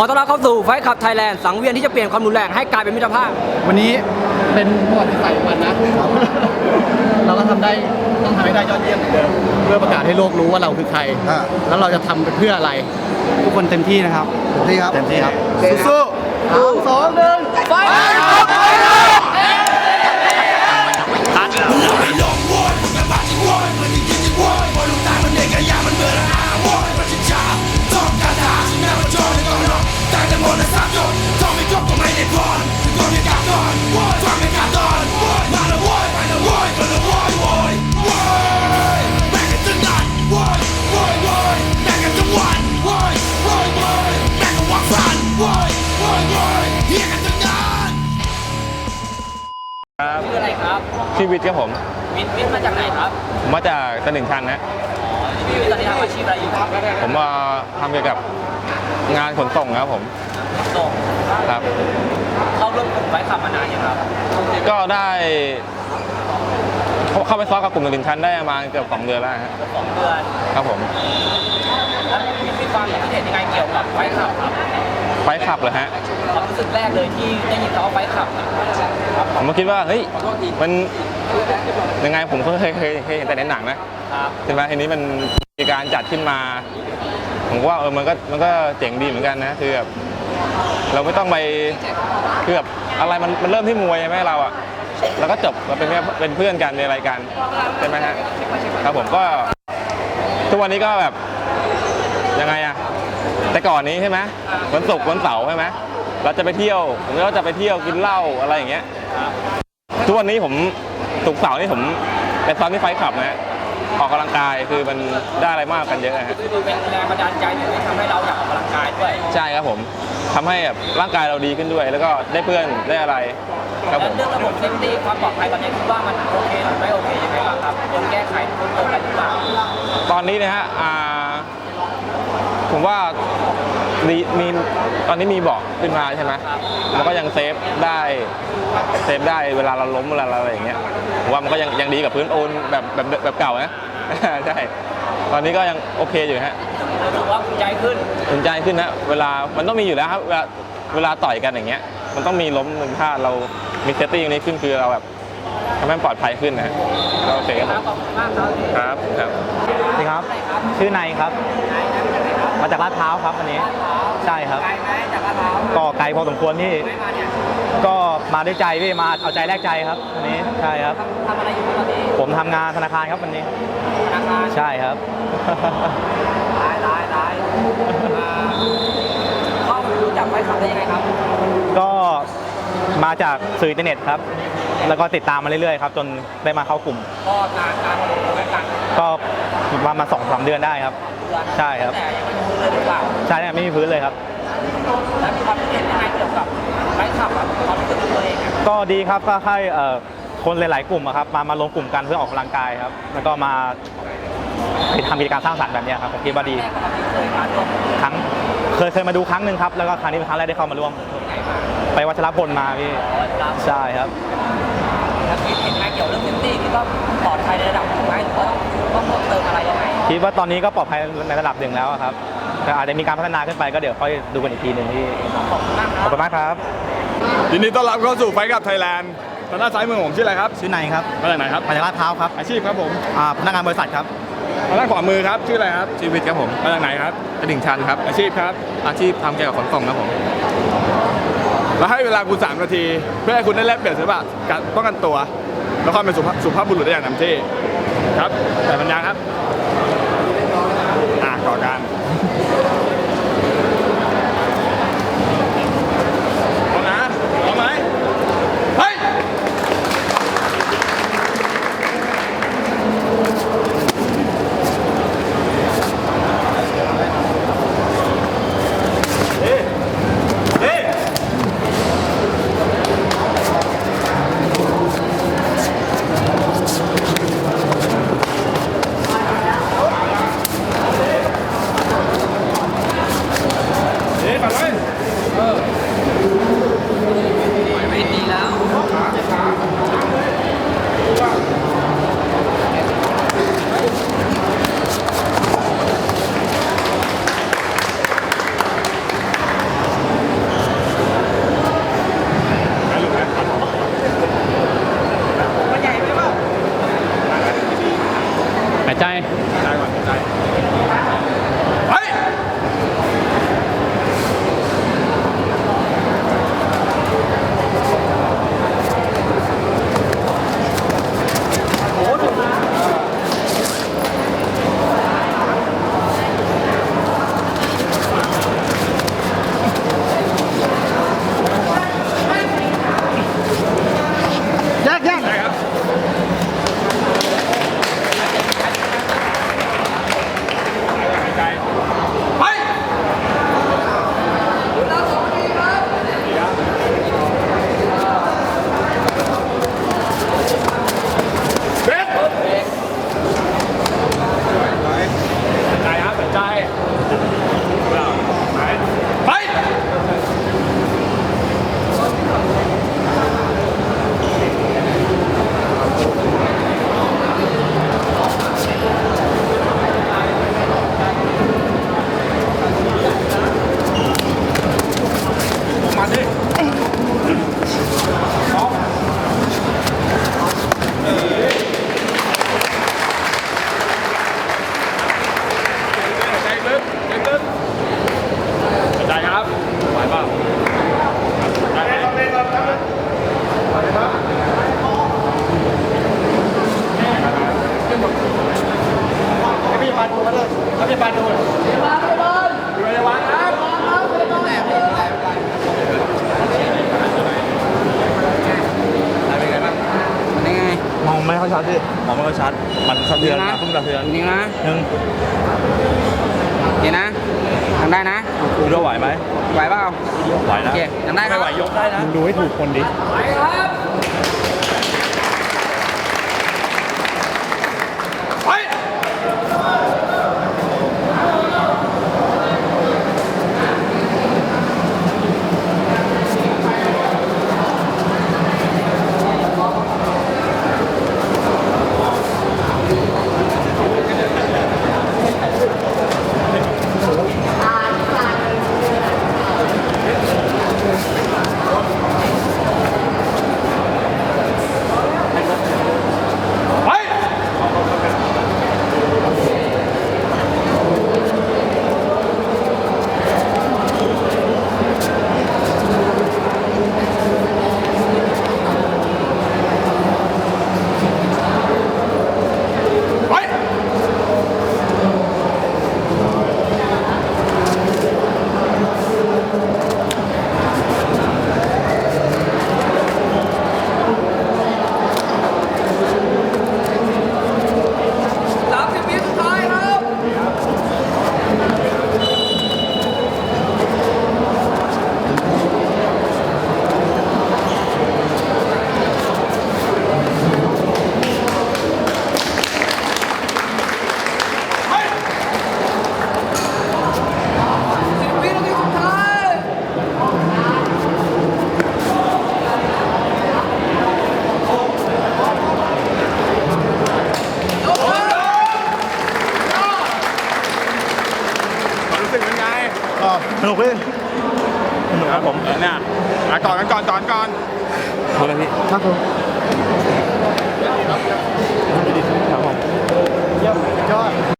ขอต้อนรับเข้าสู่ไฟขับไทยแลนด์สังเวียนที่จะเปลี่ยนความรุนแรงให้กลายเป็นมิตรภาพ วันนี้เป็นประวัติศาสตร์ของมันนะ เราก็ทำได้ต้องทำให้ได้ยอดเยี่ยมเหมือนเดิมเพื่อประกาศให้โลกรู้ว่าเราคือใคร อ่า แล้วเราจะทำไปเพื่ออะไร ทุกคนเต็มที่นะครับ เต็มที่ครับ เต็มที่ครับ สู้สามสองหนึ่งไฟชื่ออะไรครับชื่อวิทย์ครับผม วิทย์วิทย์มาจากไหนครับ ผมมาจากตลิ่งชันนะพี่วิทย์ตอนนี้ทำอาชีพอะไรอยู่ครับผมมาทำเกี่ยวกับงานขนส่งครับผมส่งครับ เข้าร่วมกลุ่มไฟ ขับมานานยังครับก็ได้เข้าเข้าไปซ้อมกับกลุ่มตลิ่งชันได้ประมาณเกือบสองเดือนแล้วฮะสองเดือนครับผมแล้ววิทย์มีความคิดเห็นยังไงเกี่ยวกับไฟขับครับไฟขับเลยฮะความรู้สึกแรกเลยที่ได้ยินคำว่าไฟขับครับผมก็คิดว่าเฮ้ยมันยังไงผมก็เคยเคยเคยเห็นแต่ในหนังนะครับใช่ไหมทีนี้มันมีการจัดขึ้นมา ผมก็ว่าเออมันก็มันก็เจ๋งดีเหมือนกันนะคือแบบเราไม่ต้องไปคือแบบ อะไรมันมันเริ่มที่มวยใช่ไหมเราอะแล้วก็จบเราเป็นแค่เป็นเพื่อนกันในรายการใช่ไหมฮะครับผมก็ ทุกวันนี้ก็แบบยังไงอะแต่ก่อนนี้ใช่ไหมวันศุกร์วันเสาร์ใช่ไหมเราจะไปเที่ยวผมก็จะไปเที่ยวกินเหล้าอะไรอย่างเงี้ยทุกวันนี้ผมศุกร์เสาร์นี่ผมไปซ้อมที่ไฟขับนะฮะ ออกกำลังกายคือมันได้อะไรมากกันเยอะนะฮะคือเป็นแรงบันดาลใจหนึ่งที่ทำให้เราอยากออกกำลังกายด้วยใช่ครับผมทำให้แบบร่างกายเราดีขึ้นด้วย แล้วก็ได้เพื่อนได้อะไรครับแล้ผวมเรื่องระบบเซฟตี้ความปลอดภัยตอนนี้คิดว่ามันโอเคหรือไม่โอเคยังไงบ้างครับควรแก้ไขเพิ่มเติมอะไรหรือเปล่าตอนนี้นะฮะอ่าผมว่าดีมีตอนนี้มีเบาะขึ้นมาใช่ไหมมันก็ยังเซฟได้เซฟได้เวลาเราล้มเวลาเราอะไรอย่างเงี้ยผมว่ามันก็ยังยังดีกับพื้นโอนแบบแบบแบบเก่านะ ใช่ ตอนนี้ก็ยังโอเคอยู่ฮะรู้สึกว่าภูมิใจขึ้นสนใจขึ้นนะเวลามันต้องมีอยู่แล้วครับเวลาเวลาต่อยกันอย่างเงี้ย มันต้องมีล้มหนึ่งท่าเรามีเซฟตี้ตรงนี้ขึ้นคือเราแบบทำให้มันปลอดภัยขึ้นนะก็โอเคครับคผรับมขอบคุณมากครับครับครับ สวัสดีครับ ชื่อนายครับ มาจากลาดพร้าวครับวันนี้ ใช่ครับ ไกลไหมจากลาดพร้าวก็ไกลพอสมควรที่ ไม่มาเนี่ยก็มาด้วยใจพี่มาเอาใจแลกใจครับวันนี้ใช่ครับทำอะไรอยู่ตอนนี้ผมทำงานธนาคารครับวันนี้ ธนาคารใช่ครับร้ายร้ายร้ายอ่าเข้ารู้จักไฟขับได้ยังไงครับ ก็มาจากสื่ออินเทอร์เน็ตครับ แล้วก็ติดตามมาเรื่อยๆครับจนได้มาเข้ากลุ่ม ก็งานการมาลงทุนกันก็มามาสองสามเดือนได้ครับ เดือนใช่ครับ แต่ยังไม่รู้เลยหรือเปล่าใช่เนี่ยไม่มีพื้นเลยครับ แล้วมีความคิดเห็นยังไงเกี่ยวกับไฟขับครับความรู้สึกของตัวเองอะก็ดีครับก็ให้เอ่อคนหลาย ๆ กลุ่มอะครับมามารวมกลุ่มกันเพื่อออกกำลังกายครับ แล้วก็มาทำกิจกรรมสร้างสรรค์แบบเนี้ยครับผมคิดว่าดีแรกปกติเคยมาร่วมครั้งเคยเคยมาดูครั้งหนึ่งครับ แล้วก็ครั้งนี้เป็นครั้งแรกได้เข้ามาร่วม ไหนมาไปวัชรพลมาพี่อ๋อครับใช่ครับ แล้วคิดเห็นยังไงเกี่ยวกับเรื่องเซฟ คิดว่าตอนนี้ก็ปลอดภัยในระดับหนึ่งแล้วอะครับแต่อาจจะมีการพัฒนาขึ้นไปก็เดี๋ยวค่อยดูกันอีกทีหนึ่งที่ขอบคุณมากคขรัอบบคุณมากครับ ยินดีต้อนรับเข้าสู่ไฟกับไทยแลนด์ทางด้านซ้ายมือผมชื่ออะไรครับชื่อนายครับมาจากไหนครับมาจากลาดพร้าวครับอาชีพครับผมอ่าพนักงานบริษัทครับทางด้านขวามือครับชื่ออะไรครับชีวิตครับผมมาจากไหนครับตลิ่งชันครับ อาชีพครับ อาชีพทำเกี่ยวกับขนส่งครับผมแล้วให้เวลาคุณ3นาที เพื่อให้คุณได้แลกเปลี่ยนศิลปะการป้องกันตัวแล้วความเป็นสุภาพสุภาพบุรุษได้อย่างเต็มที่ครับแต่ปัญญาครับอะ ก่อการพร้อมนะพร้อมไหมเฮ้ย คายใจ ใจก่อน ใจเฮ้ย แยกแยก ได้ครับใจไปเบสใจครับใจไป มาดิใจลึกใจลึกใจครับไหวเปล่าได้ไหมให้พี่ปาดูมาเลยให้พี่ปาดูพี่ปาดูอยู่ในวันครับ ม องไม่ค่อยชัดพี่มองไม่ค่อยชัดมันสะเทือนนะพุ่งสะเทือนจริงนะหนึ่งโอเคนะทำได้นะดูด้วยไหวไหมไหวเปล่าไหวโอนะเคทำได้ครับไหวยกได้นะดูให้ถูกคนดิไปครับ อนเอาเลยพี่มครับผมยอด